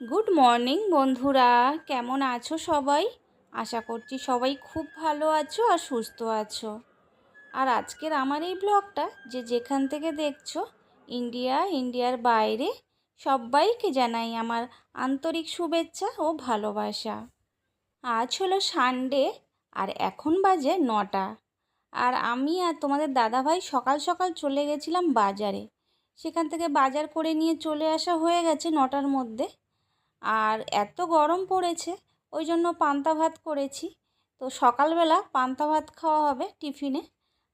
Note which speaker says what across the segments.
Speaker 1: Good morning বন্ধুরা। কেমন আছো সবাই? আশা করছি সবাই খুব ভালো আছো আর সুস্থ আছো। আর আজকের আমার এই ব্লগটা যে যেখান থেকে দেখছ, ইন্ডিয়া, ইন্ডিয়ার বাইরে, সবাইকে জানাই আমার আন্তরিক শুভেচ্ছা ও ভালোবাসা। আজ হলো সানডে আর এখন বাজে নটা। আর আমি আর তোমাদের দাদাভাই সকাল সকাল চলে গেছিলাম বাজারে। সেখান থেকে বাজার করে নিয়ে চলে আসা হয়ে গেছে নটার মধ্যে। আর এত গরম পড়েছে ওই জন্য পান্তা ভাত করেছি। তো সকালবেলা পান্তা ভাত খাওয়া হবে টিফিনে।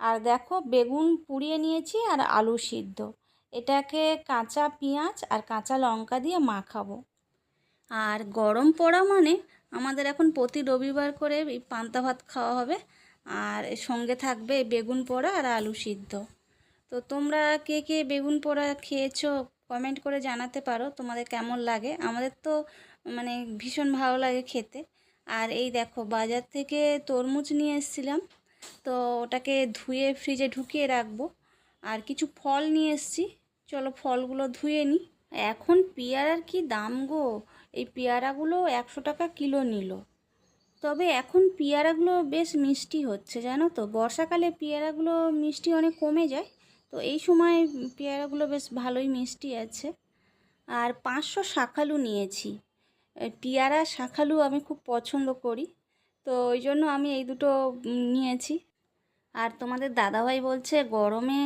Speaker 1: আর দেখো বেগুন পুড়িয়ে নিয়েছি আর আলু সিদ্ধ। এটাকে কাঁচা পেঁয়াজ আর কাঁচা লঙ্কা দিয়ে মাখাবো। আর গরম পড়া মানে আমাদের এখন প্রতি রবিবার করে পান্তা ভাত খাওয়া হবে। আর সঙ্গে থাকবে বেগুন পোড়া আর আলু সিদ্ধ। তো তোমরা কে কে বেগুন পোড়া খেয়েছো? কমেন্ট করে জানাতে পারো তোমাদের কেমন লাগে। আমাদের তো মানে ভীষণ ভালো লাগে খেতে। আর এই দেখো, বাজার থেকে তরমুজ নিয়ে এসেছিলাম। তো ওটাকে ধুয়ে ফ্রিজে ঢুকিয়ে রাখব। আর কিছু ফল নিয়ে এসেছি। চলো ফলগুলো ধুয়ে নিই এখন পেয়ারার কি দাম গো? এই পেয়ারাগুলো একশো টাকা কিলো নিল। তবে এখন পেয়ারাগুলো বেশ মিষ্টি হচ্ছে, জানো তো? বর্ষাকালে পেয়ারাগুলো মিষ্টি অনেক কমে যায়। তো এই সময় পেয়ারাগুলো বেশ ভালোই মিষ্টি আছে। আর পাঁচশো শাখালু নিয়েছি। পেয়ারা শাখালু আমি খুব পছন্দ করি। তো ওই জন্য আমি এই দুটো নিয়েছি। আর তোমাদের দাদাভাই বলছে, গরমে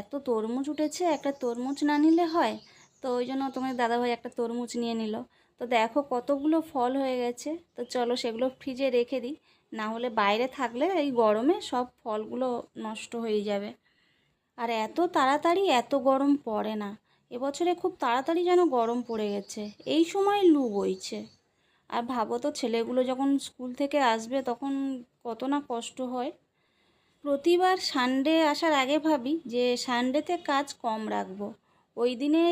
Speaker 1: এত তরমুজ উঠেছে, একটা তরমুজ না নিলে হয়? তো ওই জন্য তোমাদের দাদাভাই একটা তরমুজ নিয়ে নিল। তো দেখো কতগুলো ফল হয়ে গেছে। তো চলো সেগুলো ফ্রিজে রেখে দিই। না হলে বাইরে থাকলে এই গরমে সব ফলগুলো নষ্ট হয়ে যাবে। আর এত তাড়াতাড়ি এত গরম পড়ে না। এবছরে খুব তাড়াতাড়ি যেন গরম পড়ে গেছে। এই সময় লু বইছে। আর ভাবো তো, ছেলেগুলো যখন স্কুল থেকে আসবে তখন কত না কষ্ট হয়। প্রতিবার সানডে আসার আগে ভাবি যে সানডেতে কাজ কম রাখব। ওই দিনে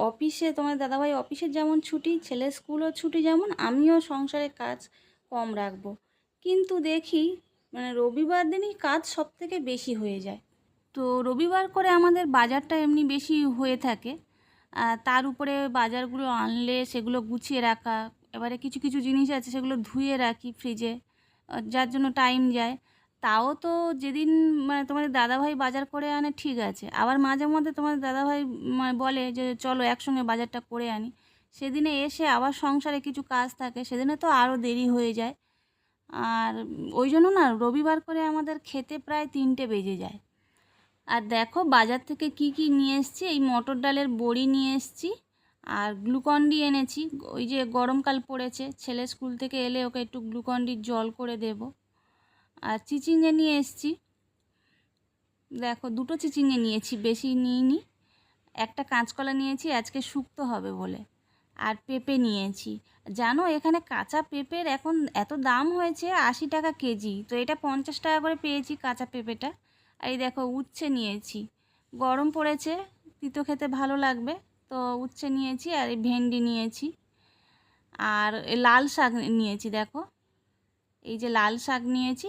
Speaker 1: অফিসে, তোমার দাদাভাই অফিসের যেমন ছুটি ছেলের স্কুলও ছুটি যেমন, আমিও সংসারে কাজ কম রাখব। কিন্তু দেখি মানে রবিবার দিনই কাজ সব থেকে বেশি হয়ে যায়। তো রবিবার করে আমাদের বাজারটা এমনি বেশি হয়ে থাকে। তার উপরে বাজারগুলো আনলে সেগুলো গুছিয়ে রাখা, এবারে কিছু কিছু জিনিস আছে সেগুলো ধুয়ে রাখি ফ্রিজে যার জন্য টাইম যায়। তাও তো যেদিন মানে তোমাদের দাদাভাই বাজার করে আনে ঠিক আছে। আবার মাঝে মধ্যে তোমাদের দাদাভাই মানে বলে যে, চলো একসঙ্গে বাজারটা করে আনি। সেদিনে এসে আবার সংসারে কিছু কাজ থাকে, সেদিনে তো আরও দেরি হয়ে যায়। আর ওই জন্য না রবিবার করে আমাদের খেতে প্রায় তিনটে বেজে যায়। আর দেখো বাজার থেকে কি কি নিয়ে এসেছি? এই মটর ডালের বড়ি নিয়ে এসেছি আর গ্লুকন্ডি এনেছি। ওই যে গরমকাল পড়েছে, ছেলে স্কুল থেকে এলে ওকে একটু গ্লুকন্ডির জল করে দেব। আর চিচিঙে নিয়ে এসেছি। দেখো দুটো চিচিঙে নিয়েছি, বেশি নিইনি। একটা কাঁচকলা নিয়েছি, আজকে শুক্তো হবে বলে। আর পেঁপে নিয়েছি। জানো এখানে কাঁচা পেঁপের এখন এত দাম হয়েছে আশি টাকা কেজি, তো এটা পঞ্চাশ টাকা করে পেয়েছি কাঁচা পেঁপেটা। এই দেখো, উচ্ছে নিয়েছি। গরম পড়েছে, তিতো খেতে ভালো লাগবে। তো উচ্ছে নিয়েছি আর এই ভেন্ডি নিয়েছি। আর লাল শাক নিয়েছি, দেখো। এই যে লাল শাক নিয়েছি,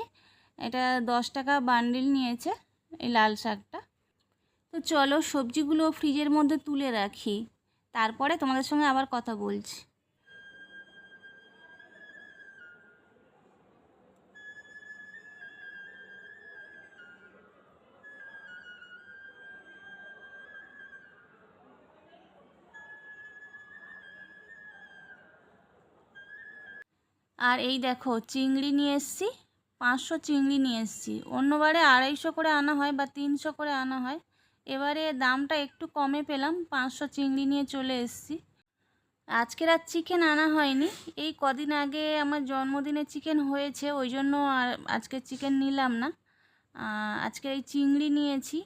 Speaker 1: এটা দশ টাকা বান্ডিল নিয়েছে এই লাল শাকটা। তো চলো সবজিগুলো ফ্রিজের মধ্যে তুলে রাখি। তারপরে তোমাদের সঙ্গে আবার কথা বলছি। আর এই দেখো, চিংড়ি নিয়ে এসছি, পাঁচশো চিংড়ি নিয়ে এসছি। অন্যবারে আড়াইশো করে আনা হয় বা তিনশো করে আনা হয়। এবারে দামটা একটু কমে পেলাম, পাঁচশো চিংড়ি নিয়ে চলে এসছি। আজকের আর চিকেন আনা হয়নি। এই কদিন আগে আমার জন্মদিনে চিকেন হয়েছে, ওই জন্য আর আজকে চিকেন নিলাম না। আজকে এই চিংড়ি নিয়েছি,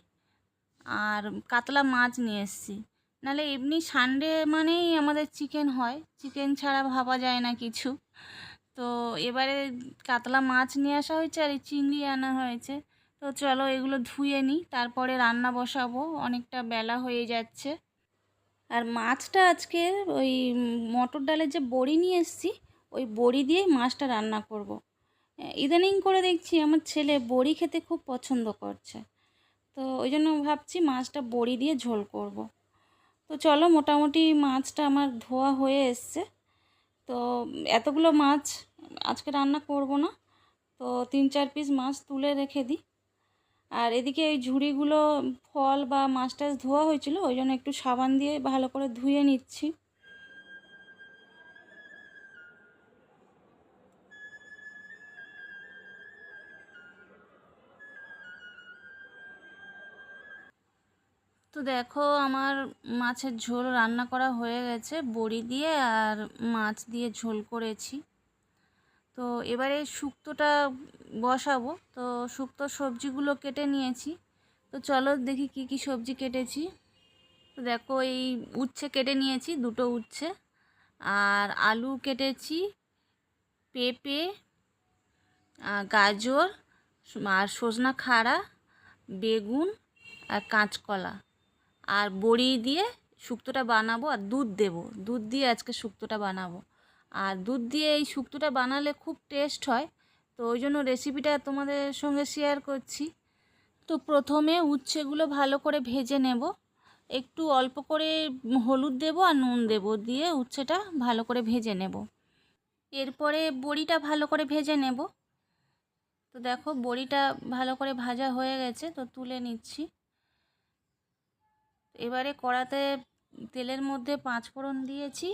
Speaker 1: আর কাতলা মাছ নিয়ে এসেছি। নাহলে এমনি সানডে মানেই আমাদের চিকেন হয়। চিকেন ছাড়া ভাবা যায় না কিছু। তো এবারে কাতলা মাছ নিয়ে আসা হয়েছে আর এই চিংড়ি আনা হয়েছে তো চলো এগুলো ধুয়ে নিই, তারপরে রান্না বসাবো, অনেকটা বেলা হয়ে যাচ্ছে আর মাছটা আজকে ওই মটর ডালের যে বড়ি নিয়ে এসেছি, ওই বড়ি দিয়েই মাছটা রান্না করব। ইদানিং করে দেখছি আমার ছেলে বড়ি খেতে খুব পছন্দ করছে তো ওই জন্য ভাবছি মাছটা বড়ি দিয়ে ঝোল করব। তো চলো মোটামুটি মাছটা আমার ধোয়া হয়ে এসছে তো এতগুলো মাছ আজকে রান্না করব না। তো তিন চার পিস মাছ তুলে রেখে দিই। আর এদিকে এই ঝুড়িগুলো ফল বা মাছ টাছ ধোয়া হয়েছিল, ওই জন্য একটু সাবান দিয়ে ভালো করে ধুয়ে নিচ্ছি। তো দেখো, আমার মাছের ঝোল রান্না করা হয়ে গেছে। বড়ি দিয়ে আর মাছ দিয়ে ঝোল করেছি। তো এবারে শুক্তোটা বসাবো। তো শুক্তো সবজিগুলো কেটে নিয়েছি। তো চলো দেখি কি কি সবজি কেটেছি। তো দেখো এই উচ্ছে কেটে নিয়েছি, দুটো উচ্ছে। আর আলু কেটেছি, পেঁপে গাজর, আর সজনা খাড়া, বেগুন আর কাঁচকলা। আর বড়ি দিয়ে শুক্তোটা বানাবো আর দুধ দেব। দুধ দিয়ে আজকে শুক্তোটা বানাবো। আর দুধ দিয়ে এই শুক্তোটা বানালে খুব টেস্ট হয়। তো ওই জন্য রেসিপিটা তোমাদের সঙ্গে শেয়ার করছি। তো প্রথমে উচ্ছেগুলো ভালো করে ভেজে নেব। একটু অল্প করে হলুদ দেব আর নুন দেব দিয়ে উচ্ছেটা ভালো করে ভেজে নেব। এরপরে বড়িটা ভালো করে ভেজে নেব। তো দেখো বড়িটা ভালো করে ভাজা হয়ে গেছে, তো তুলে নিচ্ছি। এবারে কড়াতে তেলের মধ্যে পাঁচ ফোড়ন দিয়েছি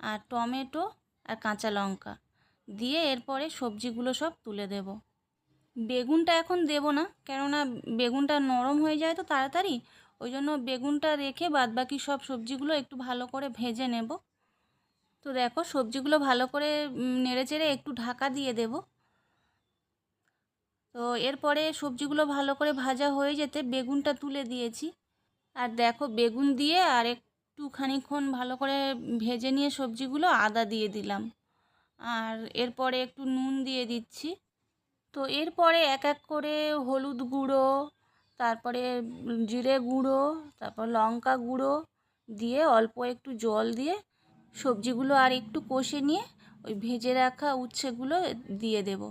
Speaker 1: আর টমেটো আর কাঁচা লঙ্কা। দিয়ে এরপরে সবজিগুলো সব তুলে দেব। বেগুনটা এখন দেব না, কেননা বেগুনটা নরম হয়ে যায় তো তাড়াতাড়ি। ওই জন্য বেগুনটা রেখে বাদবাকি সব সবজিগুলো একটু ভালো করে ভেজে নেব। তো দেখো, সবজিগুলো ভালো করে নেড়ে চেড়ে একটু ঢাকা দিয়ে দেব। তো এরপরে সবজিগুলো ভালো করে ভাজা হয়ে যেতে বেগুনটা তুলে দিয়েছি। আর দেখো, বেগুন দিয়ে আর একটু খানিক্ষণ ভালো করে ভেজে নিয়ে সবজিগুলো আদা দিয়ে দিলাম। আর এরপরে একটু নুন দিয়ে দিচ্ছি। তো এরপরে এক এক করে হলুদ গুঁড়ো, তারপরে জিরে গুঁড়ো, তারপর লঙ্কা গুঁড়ো দিয়ে অল্প একটু জল দিয়ে সবজিগুলো আর একটু কষে নিয়ে ওই ভেজে রাখা উচ্ছেগুলো দিয়ে দেব।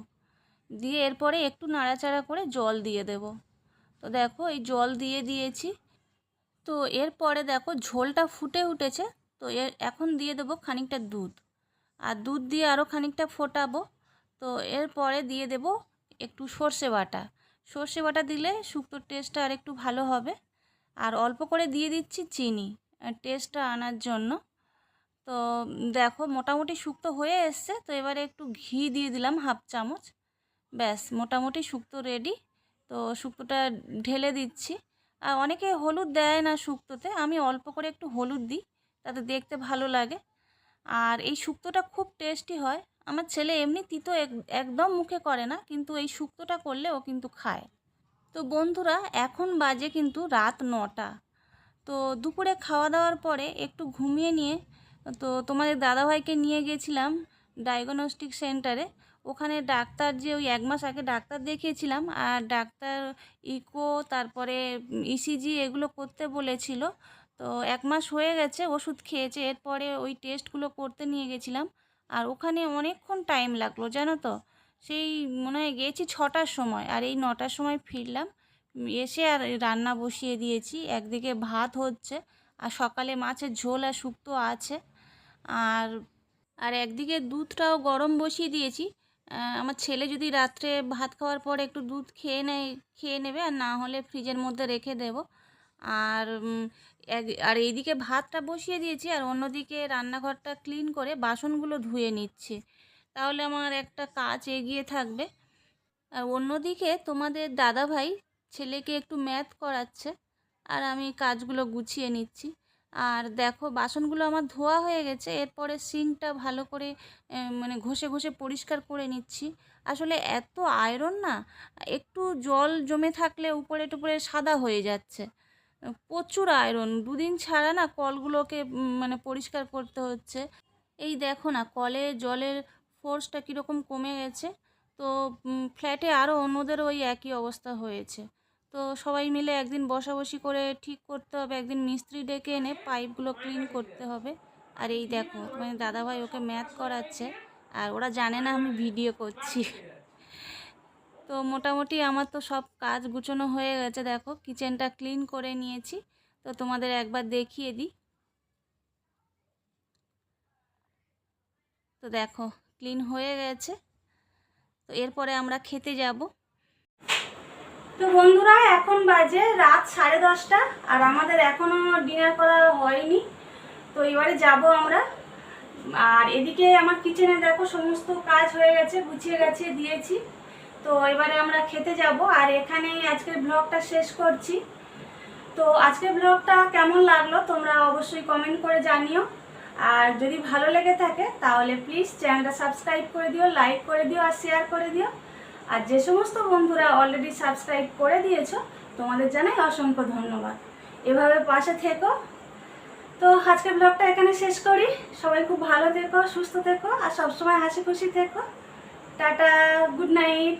Speaker 1: দিয়ে এরপরে একটু নাড়াচাড়া করে জল দিয়ে দেব। তো দেখো এই জল দিয়ে দিয়েছি। তো এরপরে দেখো ঝোলটা ফুটে উঠেছে, তো এর এখন দিয়ে দেবো খানিকটা দুধ। আর দুধ দিয়ে আরও খানিকটা ফোটাবো, তো এরপরে দিয়ে দেব একটু সর্ষে বাটা। সর্ষে বাটা দিলে শুক্তোর টেস্টটা আর একটু ভালো হবে। আর অল্প করে দিয়ে দিচ্ছি চিনি টেস্টটা আনার জন্য। তো দেখো মোটামুটি শুক্তো হয়ে এসছে, তো এবারে একটু ঘি দিয়ে দিলাম হাফ চামচ। ব্যাস, মোটামুটি শুক্তো রেডি তো শুক্তোটা ঢেলে দিচ্ছি। অনেকে হলুদ দেয় না শুক্তোতে, আমি অল্প করে একটু হলুদ দিই, তাতে দেখতে ভালো লাগে। আর এই শুক্তোটা খুব টেস্টি হয়। আমার ছেলে এমনি তিতো একদম মুখে করে না, কিন্তু এই শুক্তোটা করলে ও কিন্তু খায়। তো বন্ধুরা, এখন বাজে কিন্তু রাত নটা। তো দুপুরে খাওয়া দাওয়ার পরে একটু ঘুমিয়ে নিয়ে, তো তোমাদের দাদাভাইকে নিয়ে গেছিলাম ডায়াগনস্টিক সেন্টারে। ওখানে ডাক্তার যে ওই এক মাস আগে ডাক্তার দেখিয়েছিলাম, আর ডাক্তার ইকো, তারপরে ইসিজি এগুলো করতে বলেছিল। তো এক মাস হয়ে গেছে ওষুধ খেয়েছে, এরপরে ওই টেস্টগুলো করতে নিয়ে গেছিলাম। আর ওখানে অনেকক্ষণ টাইম লাগল, জানো তো? সেই মনে হয় গেছি ছটার সময়, আর এই নটার সময় ফিরলাম। এসে আর রান্না বসিয়ে দিয়েছি, একদিকে ভাত হচ্ছে, আর সকালে মাছের ঝোল আর শুক্তো আছে। আর আর একদিকে দুধটাও গরম বসিয়ে দিয়েছি। আমার ছেলে যদি রাত্রে ভাত খাওয়ার পর একটু দুধ খেয়ে নেয়, খেয়ে নেবে আর না হলে ফ্রিজের মধ্যে রেখে দেব। আর আর এইদিকে ভাতটা বসিয়ে দিয়েছি আর অন্যদিকে রান্নাঘরটা ক্লিন করে বাসনগুলো ধুয়ে নিচ্ছে। তাহলে আমার একটা কাজ এগিয়ে থাকবে। আর অন্যদিকে তোমাদের দাদাভাই ছেলেকে একটু ম্যাথ করাচ্ছে আর আমি কাজগুলো গুছিয়ে নিচ্ছি। আর দেখো বাসনগুলো আমার ধোয়া হয়ে গেছে, এরপরে সিঙ্কটা ভালো করে মানে ঘষে ঘষে পরিষ্কার করে নিচ্ছি। আসলে এত আয়রন না, একটু জল জমে থাকলে উপরে টুপরে সাদা হয়ে যাচ্ছে। প্রচুর আয়রন, দুদিন ছাড়া না কলগুলোকে মানে পরিষ্কার করতে হচ্ছে। এই দেখো না কলে জলের ফোর্সটা কীরকম কমে গেছে, তো ফ্ল্যাটে আরও অন্যদেরও ওই একই অবস্থা হয়েছে। তো সবাই মিলে একদিন বসাবসি করে ঠিক করতে হবে, একদিন মিস্ত্রি ডেকে এনে পাইপগুলো ক্লিন করতে হবে। আর এই দেখো মানে দাদাভাই ওকে ম্যাথ করাচ্ছে, আর ওরা জানে না আমি ভিডিও করছি। তো মোটামুটি আমার তো সব কাজ গুছোনো হয়ে গেছে, দেখো কিচেনটা ক্লিন করে নিয়েছি। তো তোমাদের একবার দেখিয়ে দিই। তো দেখো ক্লিন হয়ে গেছে। তো এরপরে আমরা খেতে যাব। তো বন্ধুরা, এখন বাজে রাত সাড়ে দশটা আর আমাদের এখনও ডিনার করা হয়নি। তো এবারে যাব আমরা। আর এদিকে আমার কিচেনে দেখো সমস্ত কাজ হয়ে গেছে, গুছিয়ে গেছে, দিয়েছি। তো এবারে আমরা খেতে যাব। আর এখানে আজকের ব্লগটা শেষ করছি। তো আজকের ব্লগটা কেমন লাগল তোমরা অবশ্যই কমেন্ট করে জানিও। আর যদি ভালো লেগে থাকে, তাহলে প্লিজ চ্যানেলটা সাবস্ক্রাইব করে দিও লাইক করে দিও, আর শেয়ার করে দিও। আর যে সমস্ত বন্ধুরা অলরেডি সাবস্ক্রাইব করে দিয়েছ, তোমাদের জানাই অসংখ্য ধন্যবাদ। এভাবে পাশে থেকো। তো আজকে ব্লগটা এখানে শেষ করি। সবাই খুব ভালো থেকো, সুস্থ থেকো, আর সবসময় হাসি খুশি থেকো। Tata good night